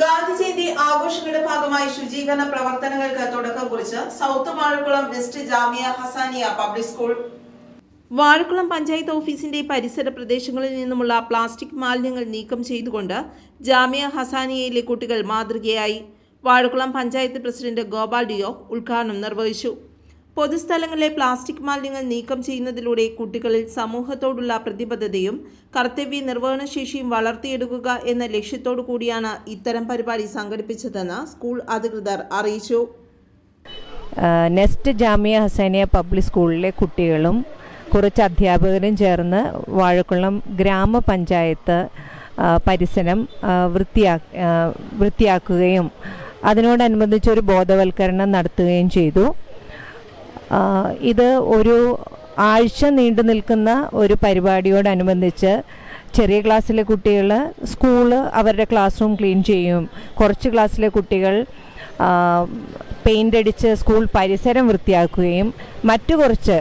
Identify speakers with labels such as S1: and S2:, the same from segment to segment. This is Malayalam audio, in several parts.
S1: ഗാന്ധി ജയന്തി ആഘോഷങ്ങളുടെ ഭാഗമായി ശുചീകരണ പ്രവർത്തനങ്ങൾക്ക് തുടക്കം കുറിച്ച് south Vazhakkulam west Jamia Hasania public school. Vazhakkulam panchayat ഓഫീസിന്റെ പരിസര പ്രദേശങ്ങളിൽ നിന്നുമുള്ള പ്ലാസ്റ്റിക് മാലിന്യങ്ങൾ നീക്കം ചെയ്തുകൊണ്ട് ജാമിയ ഹസാനിയയിലെ കുട്ടികൾ മാതൃകയായി. വാഴക്കുളം പഞ്ചായത്ത് പ്രസിഡന്റ് ഗോപാൽ ഡിയോ ഉദ്ഘാടനം നിർവഹിച്ചു. പൊതുസ്ഥലങ്ങളിലെ പ്ലാസ്റ്റിക് മാലിന്യങ്ങൾ നീക്കം ചെയ്യുന്നതിലൂടെ കുട്ടികളിൽ സമൂഹത്തോടുള്ള പ്രതിബദ്ധതയും കർത്തവ്യ നിർവഹണശേഷിയും വളർത്തിയെടുക്കുക എന്ന ലക്ഷ്യത്തോടു കൂടിയാണ് ഇത്തരം പരിപാടി സംഘടിപ്പിച്ചതെന്ന് സ്കൂൾ അധികൃതർ അറിയിച്ചു.
S2: നെസ്റ്റ് ജാമിയ ഹസനിയ പബ്ലിക് സ്കൂളിലെ കുട്ടികളും കുറച്ച് അധ്യാപകരും ചേർന്ന് വാഴക്കുളം ഗ്രാമപഞ്ചായത്ത് പരിസരം വൃത്തിയാ വൃത്തിയാക്കുകയും അതിനോടനുബന്ധിച്ച് ഒരു ബോധവൽക്കരണം നടത്തുകയും ചെയ്തു. ഇത് ഒരു ആഴ്ച നീണ്ടു നിൽക്കുന്ന ഒരു പരിപാടിയോടനുബന്ധിച്ച് ചെറിയ ക്ലാസ്സിലെ കുട്ടികൾ സ്കൂൾ അവരുടെ ക്ലാസ് റൂം ക്ലീൻ ചെയ്യും. കുറച്ച് ക്ലാസ്സിലെ കുട്ടികൾ പെയിന്റ് അടിച്ച് സ്കൂൾ പരിസരം വൃത്തിയാക്കുകയും മറ്റു കുറച്ച്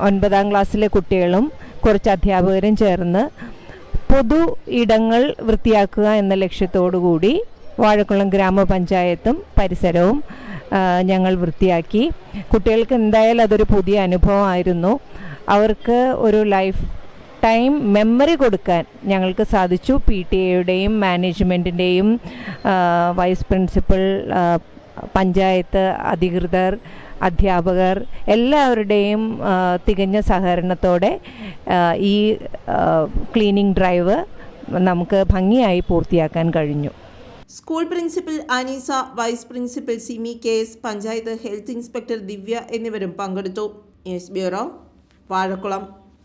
S2: ഒൻപതാം ക്ലാസ്സിലെ കുട്ടികളും കുറച്ച് അധ്യാപകരും ചേർന്ന് പൊതു ഇടങ്ങൾ വൃത്തിയാക്കുക എന്ന ലക്ഷ്യത്തോടു കൂടി വാഴക്കുളം ഗ്രാമപഞ്ചായത്തും പരിസരവും ഞങ്ങൾ വൃത്തിയാക്കി. കുട്ടികൾക്ക് എന്തായാലും അതൊരു പുതിയ അനുഭവമായിരുന്നു. അവർക്ക് ഒരു ലൈഫ് ടൈം മെമ്മറി കൊടുക്കാൻ ഞങ്ങൾക്ക് സാധിച്ചു. പി ടി എയുടെയും മാനേജ്മെന്റിന്റെയും വൈസ് പ്രിൻസിപ്പൽ പഞ്ചായത്ത് അധികൃതർ അധ്യാപകർ എല്ലാവരുടെയും തികഞ്ഞ സഹകരണത്തോടെ ഈ ക്ലീനിങ് ഡ്രൈവ് നമുക്ക് ഭംഗിയായി പൂർത്തിയാക്കാൻ കഴിഞ്ഞു.
S1: School principal Aneesa vice principal Simi K S panchayat health inspector Divya എന്നിവരും പങ്കെടുത്തു. News bureau Vazhakkulam.